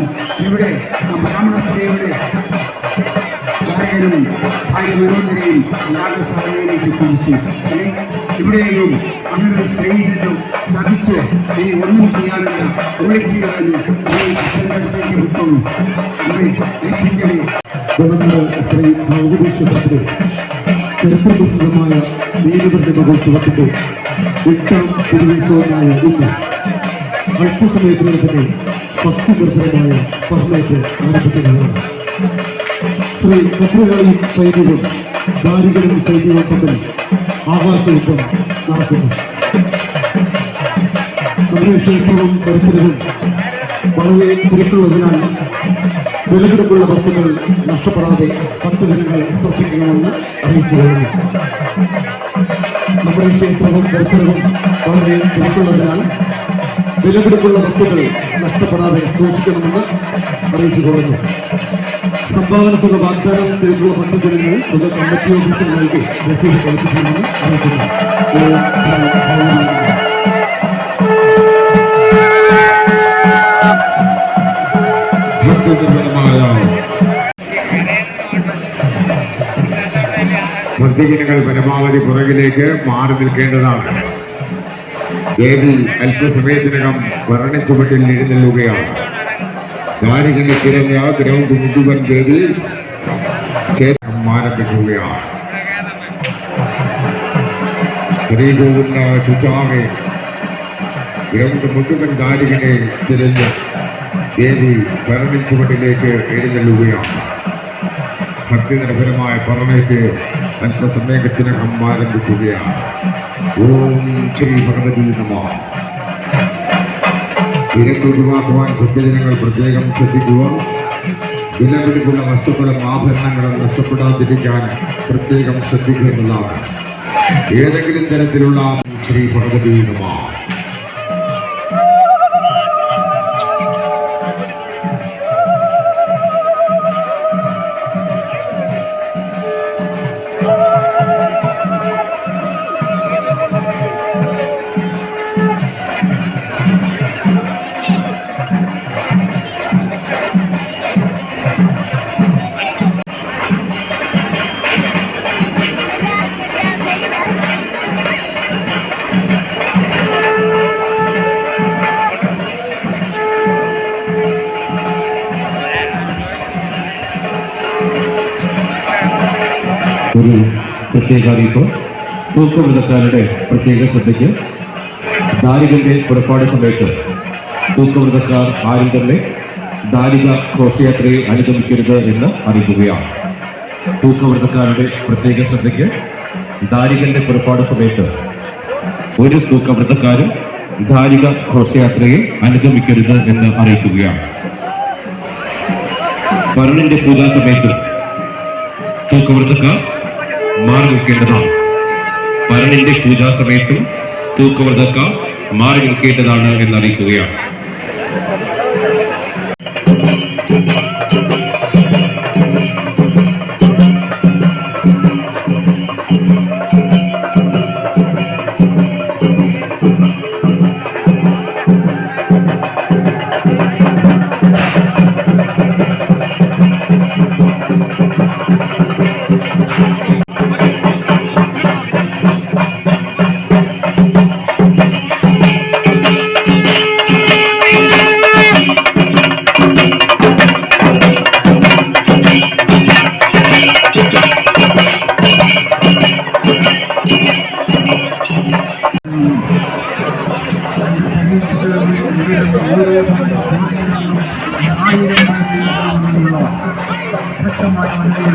പറഞ്ഞു ഇവിടെ ബ്രാഹ്മണ സ്ത്രീയുടെ ഗായകനും ഭാര്യ യാഗശാലയിലേക്ക് പിടിച്ചു ഇവിടെയും അങ്ങനെ സ്നേഹിച്ചിട്ടും ചതിച്ച് ഇനി ഒന്നും ചെയ്യാനില്ല. ഓടിക്കുക എന്ന് അടുത്തേക്ക് വിട്ടുള്ളൂ രക്ഷിക്കണേ ഗവർണർ ശ്രീ ഭഗവതി ക്ഷേത്രത്തിലെ ചരിത്രപ്രസിദ്ധമായ നീലവരുടെ മഹോത്സവത്തിന്റെ എട്ടാം തിരുവുത്സവമായ ഇന്ന് അല്പസമയത്തിനു തന്നെ ഭക്തിനിർഭരമായ പർമേറ്റ് ആരംഭിക്കുന്നതാണ് ശ്രീ കത്രികളിയും സൈന്യവും ദാരികളും സൈന്യവും തമ്മിൽ ആകാശയുദ്ധം നടക്കുന്നു. നമ്മുടെ ക്ഷേത്രവും പരിസരവും വളരെ തിരക്കുള്ളതിനാൽ വിലപിടിപ്പുള്ള വസ്തുക്കൾ നഷ്ടപ്പെടാതെ ഭക്തജനങ്ങൾ ശ്രദ്ധിക്കണമെന്ന് അറിയിച്ചു കഴിഞ്ഞു നമ്മുടെ ക്ഷേത്രവും പരിസരവും വളരെ തിരക്കുള്ളതിനാൽ വിലപിടിപ്പുള്ള വസ്തുക്കൾ നഷ്ടപ്പെടാതെ സൂക്ഷിക്കണമെന്ന് അറിയിച്ചു കൊള്ളുന്നു. സംഭാവന തുക വാഗ്ദാനം ചെയ്തിട്ടുള്ള ഭക്തജനങ്ങൾ തുക കമ്മിറ്റി ഓഫീസിൽ നൽകി രസീത് കളിപ്പിക്കുമെന്ന് അറിയിക്കുന്നു. ഭക്തിജനങ്ങൾ പരമാവധി പുറകിലേക്ക് മാറി നിൽക്കേണ്ടതാണ്. ദേവി അല്പസമയത്തിനകം വർണിച്ചുമട്ടിൽ എഴുന്നള്ളുകയാണ്. ദാരികനെ തിരഞ്ഞ ഗ്രൗണ്ട് മുഴുവൻ ദേവി ആരംഭിക്കുകയാണ് ശ്രീകോവിന്ദ ചുറ്റാമേ ഗ്രൗണ്ട് മുഴുവൻ ദേവി എഴുന്നള്ളുകയാണ്. ഭക്തിനിർഭരമായ പറമേക്ക് അല്പസമയത്തിനകം ആരംഭിക്കുകയാണ് ഓം ശ്രീ ഭഗവതി നമ. തിരക്ക് ഒഴിവാക്കുവാൻ ഭക്തജനങ്ങൾ പ്രത്യേകം ശ്രദ്ധിക്കുക വിലപിടിപ്പുള്ള വസ്തുക്കളും ആഭരണങ്ങളും നഷ്ടപ്പെടാതിരിക്കാൻ പ്രത്യേകം ശ്രദ്ധിക്കേണ്ടതാണ്. ഏതെങ്കിലും തരത്തിലുള്ള ശ്രീ ഭഗവതി നമ. ഒരു പ്രത്യേക അറിയിപ്പ്. തൂക്കവൃതക്കാരുടെ പ്രത്യേക ശ്രദ്ധയ്ക്ക്. ദാരികന്റെ പുറപ്പാട് സമയത്ത് തൂക്കവൃതക്കാർ ആരും തന്നെ ദാരിക ഘോഷയാത്രയെ അനുഗമിക്കരുത് എന്ന് അറിയിക്കുകയാണ്. തൂക്കവൃതക്കാരുടെ പ്രത്യേക ശ്രദ്ധയ്ക്ക് ദാരികന്റെ പുറപ്പാട് സമയത്ത് ഒരു തൂക്കവൃതക്കാരും ധാരിക ഘോഷയാത്രയെ അനുഗമിക്കരുത് എന്ന് അറിയിക്കുകയാണ്. വരുണിന്റെ പൂജാ സമയത്ത് തൂക്കവൃത്തക്കാർ മാറി നിൽക്കേണ്ടതാണ് പരണിന്റെ പൂജാ സമയത്തും തൂക്കവൃതക്കാർ മാറി നിൽക്കേണ്ടതാണ് എന്നറിയിക്കുകയാണ്. ശക്തമായ വഴികൾ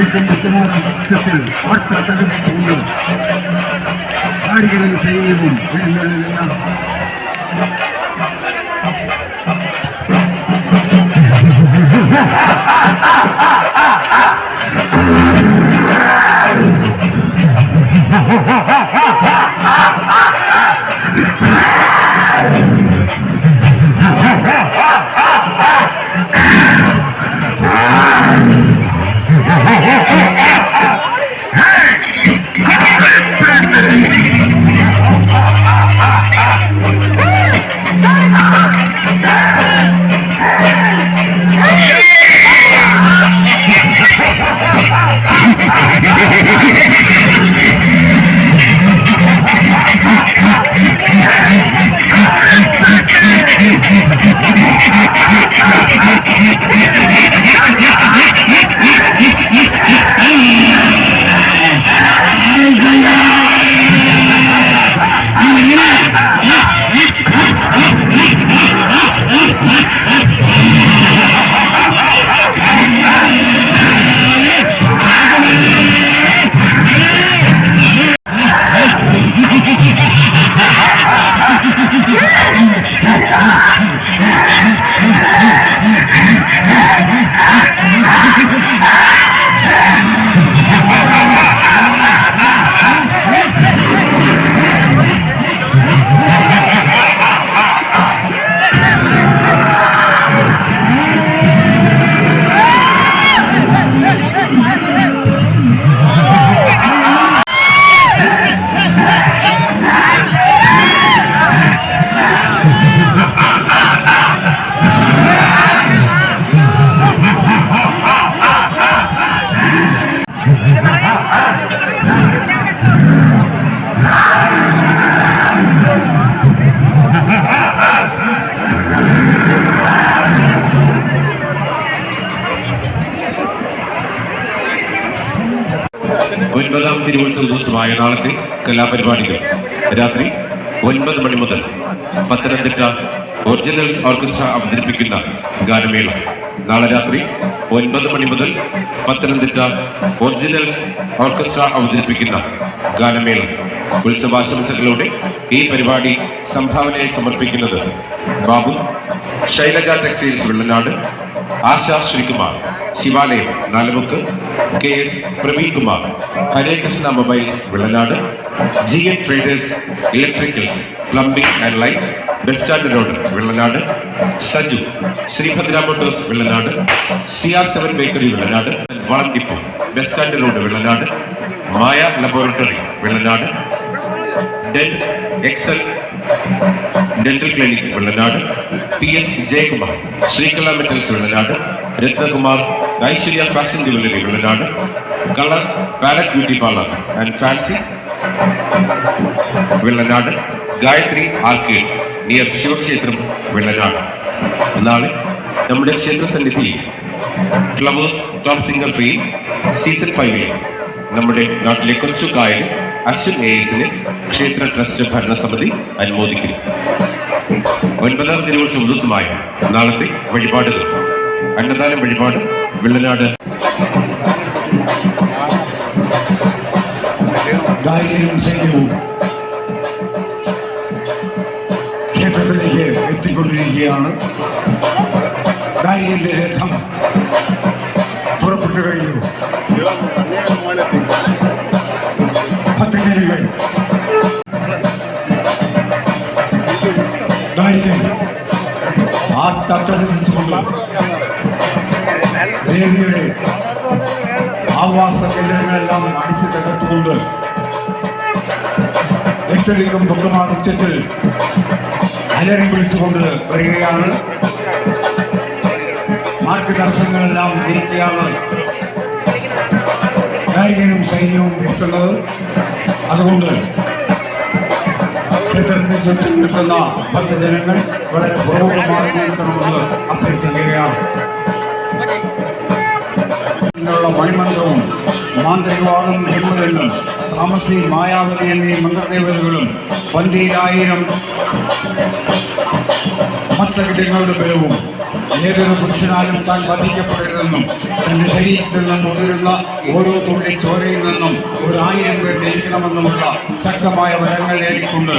இருக்கின்ற திருமணத்தில் ஆட்ட தடுப்பு உள்ளும் காரிகளை செய்யவும் Ha ha ha ha! ഒൻപതാം തിരുവോത്സവ ദിവസമായ നാളത്തെ കലാപരിപാടികൾ. രാത്രി ഒൻപത് മണി മുതൽ പത്തനംതിട്ട ഒറിജിനൽസ് ഓർക്കസ്ട്ര അവതരിപ്പിക്കുന്ന ഗാനമേള. നാളെ രാത്രി ഒൻപത് മണി മുതൽ പത്തനംതിട്ട ഒറിജിനൽസ് ഓർക്കസ്ട്ര അവതരിപ്പിക്കുന്ന ഗാനമേള. ഉത്സവാശംസകളോടെ ഈ പരിപാടി സംഭാവനയെ സമർപ്പിക്കുന്നത് Babu Shailaja textiles Vellanad Asha Sreekumar Shivalayam Nalumukku K S Praveen Kumar Harekrishna mobiles Vilanad G N traders electricals plumbing and light stand road Vellanad Saju Sreebhadra motors Vellanad C R seven bakery Vellanad bus stand road Vellanad Maya laboratory Vellanad Excel dental clinic Vellanad P S Jayakumar Sreekala metals Vellanad Ratnakumar Aishwarya fashion jewellery Vellanad colour palette beauty parlour and fancy. Vellanad Gayathri arcade near ശിവക്ഷേത്രം വെള്ളനാട് നാളെ നമ്മുടെ ക്ഷേത്ര സന്നിധിയിൽ Flowers top singer fail season ഫൈവിൽ നമ്മുടെ നാട്ടിലെ കൊച്ചു ഗായകൻ അശ്വിൻ എ ക്ഷേത്ര ട്രസ്റ്റ് ഭരണസമിതി അനുമോദിക്കുന്നു. ഒൻപതാം തിരുവോത്സവ ദിവസമായ നാളത്തെ വഴിപാടുകൾ. അന്നദാനം വഴിപാട് വെള്ളനാട്. ക്ഷേത്രത്തിലേക്ക് എത്തിക്കൊണ്ടിരിക്കുകയാണ്. ഗായകന്റെ രഥം പുറപ്പെട്ടു കഴിഞ്ഞു. പച്ചക്കറികൾ ഗായകൻ ആ തട്ടടിച്ചുകൊണ്ട് ദേവിയുടെ ആവാസ കേന്ദ്രങ്ങളെല്ലാം അടിച്ചു തകർത്തുകൊണ്ട് എട്ടധികം പൊക്കമാർ ഉച്ചത്തിൽ അലറി വിളിച്ചുകൊണ്ട് വരികയാണ്. മാർഗ് തടസ്സങ്ങളെല്ലാം നീക്കിയാണ് ഗായകനും സൈന്യവും എത്തുന്നത് അതുകൊണ്ട് ക്ഷേത്രത്തിന് ചുറ്റും നിൽക്കുന്ന ഭക്തജനങ്ങൾ വളരെ പുറകോട്ട് മാറി നിൽക്കണമെന്ന് അഭ്യർത്ഥിക്കുകയാണ്. ഇതിനുള്ള മണിമന്ത്രവും മാന്ത്രികവാദം എന്നുമെന്നും താമസി മായാവതി എന്നീ മന്ത്രദേവതകളും പന്തിയിലായിരം മത്തകിടങ്ങളുടെ ബലവും ഏതൊരു പുരുഷനാലും താൻ വധിക്കപ്പെടരുതെന്നും തന്റെ ശരീരത്തിൽ നിന്ന് തുടരുന്ന ഓരോ തുള്ളി ചോരയിൽ നിന്നും ഒരു ആയിരം പേർ ജയിക്കണമെന്നുമുള്ള ശക്തമായ വരങ്ങൾ നേടിക്കൊണ്ട്